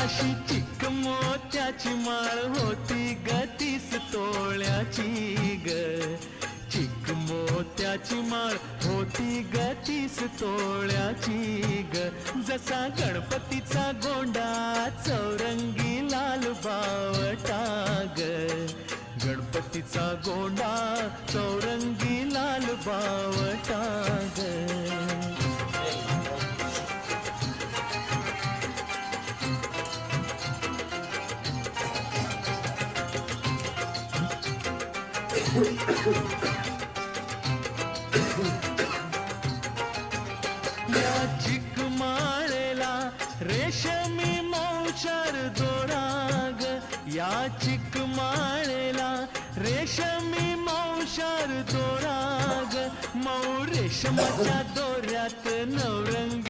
अशी चिक मोत्याची माळ होती गतीस तोळ्याची ग. चिक मोत्याची माळ होती गतीस तोळ्याची ग. जसा गणपतीचा गोंडा चौरंगी लाल बावटा ग. गणपतीचा गोंडा चौरंगी लाल बावटा चिकमाळेला रेशमी मौचार दोराग या चिकमाळेला रेशमी मौशार दोराग मौ रेशमाच्या दोऱ्यात नवरंगी